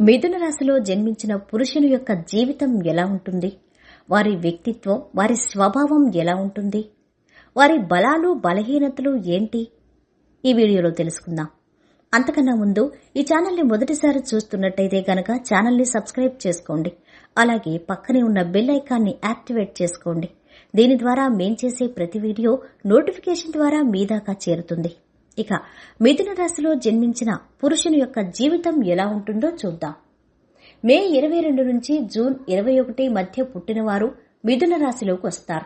మిథున రాశిలో జన్మించిన పురుషుని యొక్క జీవితం ఎలా ఉంటుంది? వారి వ్యక్తిత్వం వారి స్వభావం ఎలా ఉంటుంది? వారి బలాలు బలహీనతలు ఏంటి? ఈ వీడియోలో తెలుసుకుందాం. అంతకన్నా ముందు ఈ ఛానల్ని మొదటిసారి చూస్తున్నట్టయితే గనక ఛానల్ని సబ్స్క్రైబ్ చేసుకోండి. అలాగే పక్కనే ఉన్న బెల్ ఐకాన్ని యాక్టివేట్ చేసుకోండి. దీని ద్వారా మేం చేసే ప్రతి వీడియో నోటిఫికేషన్ ద్వారా మీ దాకా చేరుతుంది. ఇక మిథున రాశిలో జన్మించిన పురుషుని యొక్క జీవితం ఎలా ఉంటుందో చూద్దాం. మే ఇరవై రెండు నుంచి జూన్ ఇరవై ఒకటి మధ్య పుట్టినవారు మిథున రాశిలోకి వస్తారు.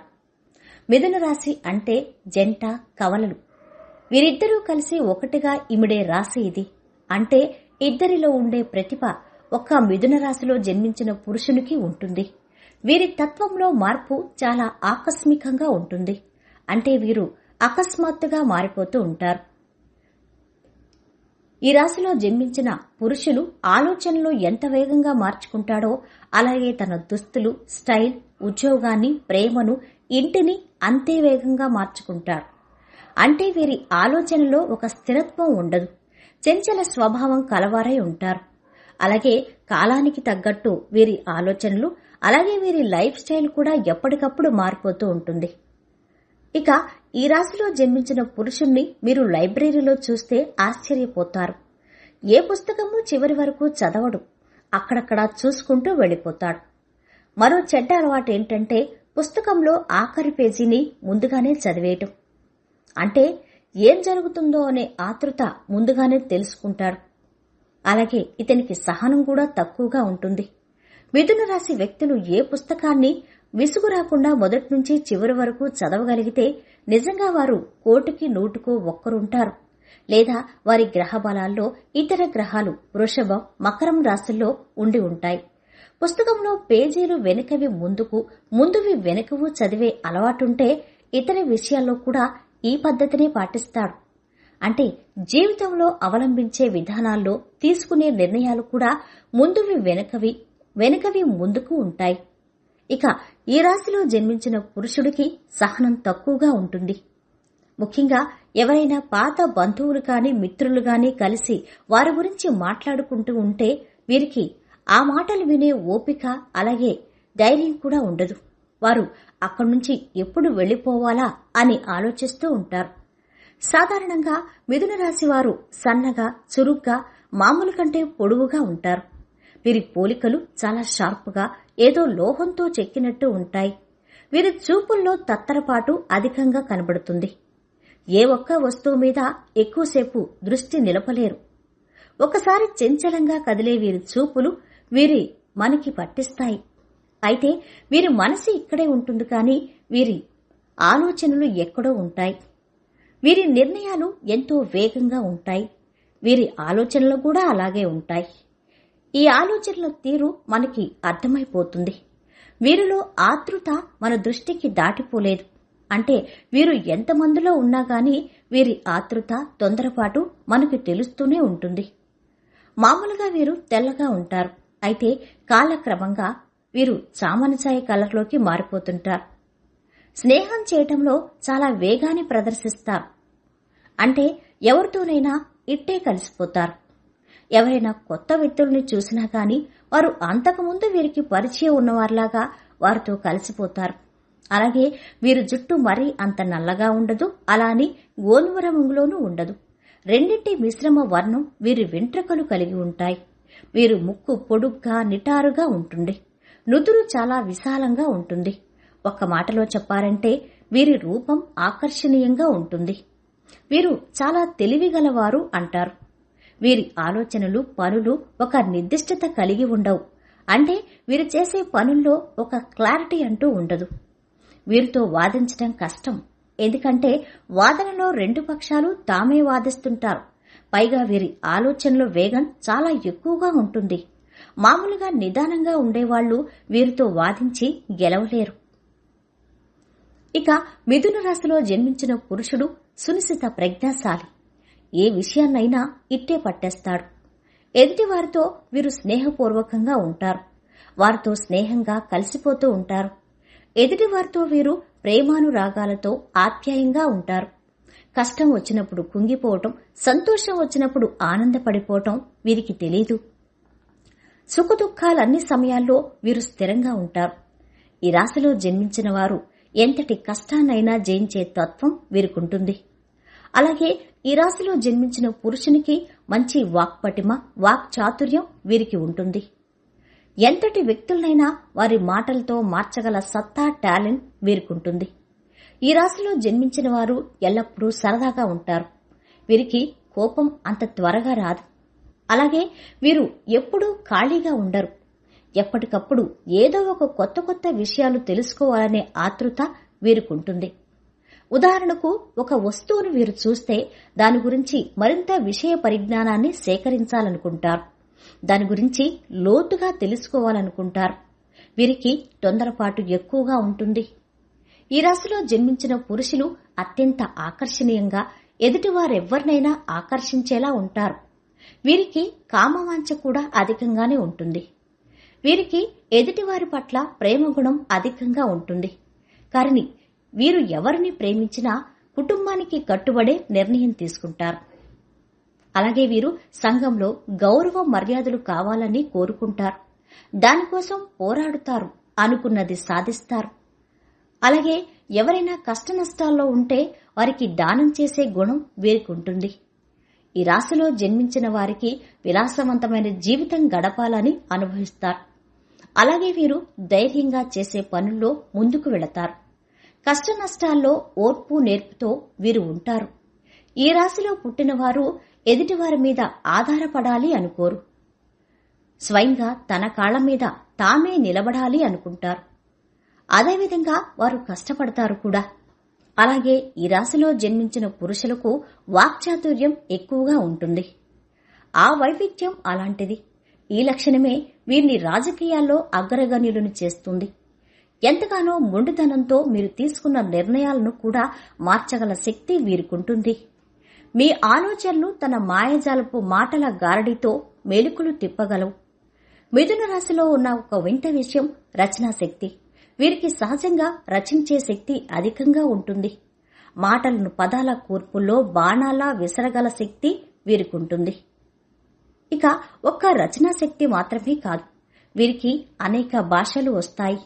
మిథున రాశి అంటే జంట కవలలు. వీరిద్దరూ కలిసి ఒకటిగా ఇమిడే రాశి ఇది. అంటే ఇద్దరిలో ఉండే ప్రతిభ ఒక్క మిథున రాశిలో జన్మించిన పురుషునికి ఉంటుంది. వీరి తత్వంలో మార్పు చాలా ఆకస్మికంగా ఉంటుంది. అంటే వీరు అకస్మాత్తుగా మారిపోతూ ఉంటారు. ఈ రాశిలో జన్మించిన పురుషులు ఆలోచనలు ఎంత వేగంగా మార్చుకుంటాడో అలాగే తన దుస్తులు స్టైల్ ఉద్యోగాన్ని ప్రేమను ఇంటిని అంతే వేగంగా మార్చుకుంటారు. అంటే వీరి ఆలోచనలో ఒక స్థిరత్వం ఉండదు. చెంచల స్వభావం కలవారై ఉంటారు. అలాగే కాలానికి తగ్గట్టు వీరి ఆలోచనలు అలాగే వీరి లైఫ్ స్టైల్ కూడా ఎప్పటికప్పుడు మారిపోతూ ఉంటుంది. ఇక ఈ రాశిలో జన్మించిన పురుషుణ్ణి మీరు లైబ్రరీలో చూస్తే ఆశ్చర్యపోతారు. ఏ పుస్తకము చివరి వరకు చదవడు. అక్కడక్కడ చూసుకుంటూ వెళ్ళిపోతాడు. మరో చెడ్డ అలవాటు ఏంటంటే పుస్తకంలో ఆఖరి పేజీని ముందుగానే చదివేయటం. అంటే ఏం జరుగుతుందో అనే ఆతృత ముందుగానే తెలుసుకుంటాడు. అలాగే ఇతనికి సహనం కూడా తక్కువగా ఉంటుంది. మిథున రాశి వ్యక్తులు ఏ పుస్తకాన్ని విసుగు రాకుండా మొదటి నుంచి చివరి వరకు చదవగలిగితే నిజంగా వారు కోటికి నూటుకు ఒక్కరుంటారు. లేదా వారి గ్రహ బలాల్లో ఇతర గ్రహాలు వృషభం మకరం రాశుల్లో ఉండి ఉంటాయి. పుస్తకంలో పేజీలు వెనుకవి ముందుకు ముందువి వెనుకవు చదివే అలవాటుంటే ఇతర విషయాల్లో కూడా ఈ పద్ధతినే పాటిస్తాడు అంటే జీవితంలో అవలంబించే విధానాల్లో తీసుకునే నిర్ణయాలు కూడా ముందువి వెనుకవి వెనుకవి ముందుకు ఉంటాయి. ఇక ఈ రాశిలో జన్మించిన పురుషుడికి సహనం తక్కువగా ఉంటుంది. ముఖ్యంగా ఎవరైనా పాత బంధువులు కాని మిత్రులు గాని కలిసి వారి గురించి మాట్లాడుకుంటూ ఉంటే వీరికి ఆ మాటలు వినే ఓపిక అలాగే ధైర్యం కూడా ఉండదు. వారు అక్కడి నుంచి ఎప్పుడు వెళ్ళిపోవాలా అని ఆలోచిస్తూ ఉంటారు. సాధారణంగా మిథున రాశి వారు సన్నగా చురుగ్గా మామూలు కంటే పొడవుగా ఉంటారు. వీరి పోలికలు చాలా షార్ప్గా ఏదో లోహంతో చెక్కినట్టు ఉంటాయి. వీరి చూపుల్లో తత్తరపాటు అధికంగా కనబడుతుంది. ఏ ఒక్క వస్తువు మీద ఎక్కువసేపు దృష్టి నిలపలేరు. ఒకసారి చంచలంగా కదిలే వీరి చూపులు వీరి మనకి పట్టిస్తాయి. అయితే వీరి మనసు ఇక్కడే ఉంటుంది కానీ వీరి ఆలోచనలు ఎక్కడో ఉంటాయి. వీరి నిర్ణయాలు ఎంతో వేగంగా ఉంటాయి. వీరి ఆలోచనలు కూడా అలాగే ఉంటాయి. ఈ ఆలోచనల తీరు మనకి అర్థమైపోతుంది. వీరిలో ఆతృత మన దృష్టికి దాటిపోలేదు. అంటే వీరు ఎంతమందిలో ఉన్నా గాని వీరి ఆతృత తొందరపాటు మనకు తెలుస్తూనే ఉంటుంది. మామూలుగా వీరు తెల్లగా ఉంటారు. అయితే కాలక్రమంగా వీరు చామనచాయ కలర్లోకి మారిపోతుంటారు. స్నేహం చేయటంలో చాలా వేగాన్ని ప్రదర్శిస్తారు. అంటే ఎవరితోనైనా ఇట్టే కలిసిపోతారు. ఎవరైనా కొత్త వ్యక్తుల్ని చూసినా గాని వారు అంతకుముందు వీరికి పరిచయం ఉన్నవారిలాగా వారితో కలిసిపోతారు. అలాగే వీరి జుట్టు మరీ అంత నల్లగా ఉండదు అలాని గోధుమ రంగులోనూ ఉండదు. రెండింటి మిశ్రమ వర్ణం వీరి వెంట్రుకలు కలిగి ఉంటాయి. వీరు ముక్కు పొడుగ్గా నిటారుగా ఉంటుంది. నుదురు చాలా విశాలంగా ఉంటుంది. ఒక మాటలో చెప్పారంటే వీరి రూపం ఆకర్షణీయంగా ఉంటుంది. వీరు చాలా తెలివిగలవారు అంటారు. వీరి ఆలోచనలు పనులు ఒక నిర్దిష్టత కలిగి ఉండవు. అంటే వీరు చేసే పనుల్లో ఒక క్లారిటీ అంటూ ఉండదు. వీరితో వాదించడం కష్టం. ఎందుకంటే వాదనలో రెండు పక్షాలు తామే వాదిస్తుంటారు. పైగా వీరి ఆలోచనల వేగం చాలా ఎక్కువగా ఉంటుంది. మామూలుగా నిదానంగా ఉండేవాళ్ళు వీరితో వాదించి గెలవలేరు. ఇక మిథున రాశిలో జన్మించిన పురుషుడు సునిశిత ప్రజ్ఞాశాలి. ఏ విషయాన్నైనా ఇట్టే పట్టేస్తాడు. ఎదుటివారితో వీరు స్నేహపూర్వకంగా ఉంటారు. వారితో స్నేహంగా కలిసిపోతూ ఉంటారు. ఎదుటివారితో వీరు ప్రేమానురాగాలతో ఆప్యాయంగా ఉంటారు. కష్టం వచ్చినప్పుడు కుంగిపోవటం సంతోషం వచ్చినప్పుడు ఆనందపడిపోవటం వీరికి తెలీదు. సుఖదుఖాలన్ని సమయాల్లో వీరు స్థిరంగా ఉంటారు. ఈ రాశిలో జన్మించిన వారు ఎంతటి కష్టాన్నైనా జయించే తత్వం వీరికుంటుంది. అలాగే ఈ రాశిలో జన్మించిన పురుషునికి మంచి వాక్పటిమ వాక్ చాతుర్యం వీరికి ఉంటుంది. ఎంతటి వ్యక్తులనైనా వారి మాటలతో మార్చగల సత్తా టాలెంట్ వీరికుంటుంది. ఈ రాశిలో జన్మించిన వారు ఎల్లప్పుడూ సరదాగా ఉంటారు. వీరికి కోపం అంత త్వరగా రాదు. అలాగే వీరు ఎప్పుడూ ఖాళీగా ఉండరు. ఎప్పటికప్పుడు ఏదో ఒక కొత్త కొత్త విషయాలు తెలుసుకోవాలనే ఆతృత వీరికుంటుంది. ఉదాహరణకు ఒక వస్తువును వీరు చూస్తే దాని గురించి మరింత విషయ పరిజ్ఞానాన్ని సేకరించాలనుకుంటారు. దాని గురించి లోతుగా తెలుసుకోవాలనుకుంటారు. వీరికి తొందరపాటు ఎక్కువగా ఉంటుంది. ఈ రాశిలో జన్మించిన పురుషులు అత్యంత ఆకర్షణీయంగా ఎదుటివారెవ్వరినైనా ఆకర్షించేలా ఉంటారు. వీరికి కామవాంఛ కూడా అధికంగానే ఉంటుంది. వీరికి ఎదుటివారి పట్ల ప్రేమ గుణం అధికంగా ఉంటుంది. కానీ వీరు ఎవరిని ప్రేమించినా కుటుంబానికి కట్టుబడే నిర్ణయం తీసుకుంటారు. అలాగే వీరు సంఘంలో గౌరవ మర్యాదలు కావాలని కోరుకుంటారు. దానికోసం పోరాడుతారు అనుకున్నది సాధిస్తారు. అలాగే ఎవరైనా కష్టనష్టాల్లో ఉంటే వారికి దానం చేసే గుణం వీరికి ఉంటుంది ఈ రాశిలో జన్మించిన వారికి విలాసవంతమైన జీవితం గడపాలని అనుభవిస్తారు. అలాగే వీరు ధైర్యంగా చేసే పనుల్లో ముందుకు వెళతారు. కష్టనష్టాల్లో ఓర్పు నేర్పుతో వీరు ఉంటారు. ఈ రాశిలో పుట్టినవారు ఎదుటివారి మీద ఆధారపడాలి అనుకోరు. స్వయంగా తన కాళ్ళ మీద తామే నిలబడాలి అనుకుంటారు. అదేవిధంగా వారు కష్టపడతారు కూడా. అలాగే ఈ రాశిలో జన్మించిన పురుషులకు వాక్చాతుర్యం ఎక్కువగా ఉంటుంది. ఆ వైవిధ్యం అలాంటిది. ఈ లక్షణమే వీరిని రాజకీయాల్లో అగ్రగణ్యులను చేస్తుంది. ఎంతగానో మొండితనంతో మీరు తీసుకున్న నిర్ణయాలను కూడా మార్చగల శక్తి వీరికుంటుంది. మీ ఆలోచనలు తన మాయజాలపు మాటల గారడితో మెలుకులు తిప్పగలవు. మిథున రాశిలో ఉన్న ఒక వింత విషయం రచనా శక్తి. వీరికి సహజంగా రచించే శక్తి అధికంగా ఉంటుంది. మాటలను పదాల కూర్పుల్లో బాణాలా విసరగల శక్తి వీరికుంటుంది. ఇక ఒక్క రచనా శక్తి మాత్రమే కాదు. వీరికి అనేక భాషలు వస్తాయి.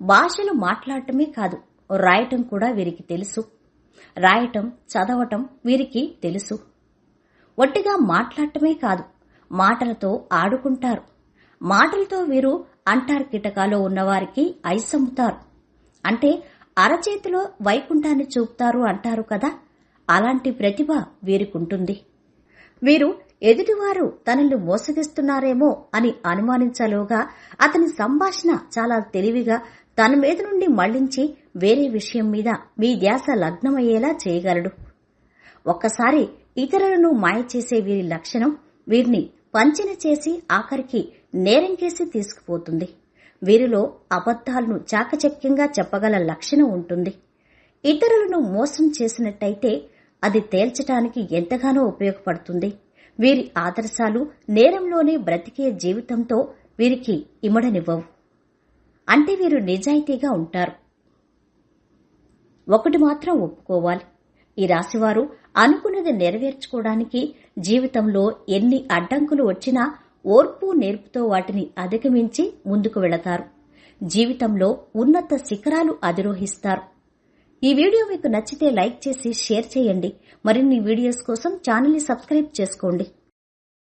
భాషలు మాట్లాడటమే కాదు రాయటం కూడా వీరికి తెలుసు. రాయటం చదవటం వీరికి తెలుసు. ఒట్టిగా మాట్లాడటమే కాదు మాటలతో ఆడుకుంటారు. మాటలతో వీరు అంటార్కిటకాలో ఉన్నవారికి ఐసమ్ముతారు. అంటే అరచేతిలో వైకుంఠాన్ని చూపుతారు అంటారు కదా అలాంటి ప్రతిభ వీరికుంటుంది. వీరు ఎదుటివారు తనల్ని మోసగిస్తున్నారేమో అని అనుమానించలోగా అతని సంభాషణ చాలా తెలివిగా తన మీద నుండి మళ్ళించి వేరే విషయం మీద మీ ధ్యాస లగ్నమయ్యేలా చేయగలడు. ఒక్కసారి ఇతరులను మాయ చేసే వీరి లక్షణం వీరిని పంచిన చేసి ఆఖరికి నేరంకేసి తీసుకుపోతుంది. వీరిలో అబద్ధాలను చాకచక్యంగా చెప్పగల లక్షణం ఉంటుంది. ఇతరులను మోసం చేసినట్టయితే అది తేల్చటానికి ఎంతగానో ఉపయోగపడుతుంది. వీరి ఆదర్శాలు నేరంలోనే బ్రతికే జీవితంతో వీరికి ఇమడనివ్వవు అంటే వీరు నిజాయితీగా ఉంటారు. ఒకటి మాత్రం ఒప్పుకోవాలి. ఈ రాశివారు అనుకున్నది నెరవేర్చుకోవడానికి జీవితంలో ఎన్ని అడ్డంకులు వచ్చినా ఓర్పు నేర్పుతో వాటిని అధిగమించి ముందుకు వెళతారు. జీవితంలో ఉన్నత శిఖరాలు అధిరోహిస్తారు. ఈ వీడియో మీకు నచ్చితే లైక్ చేసి షేర్ చేయండి. మరిన్ని వీడియోస్ కోసం ఛానల్ని సబ్స్క్రైబ్ చేసుకోండి.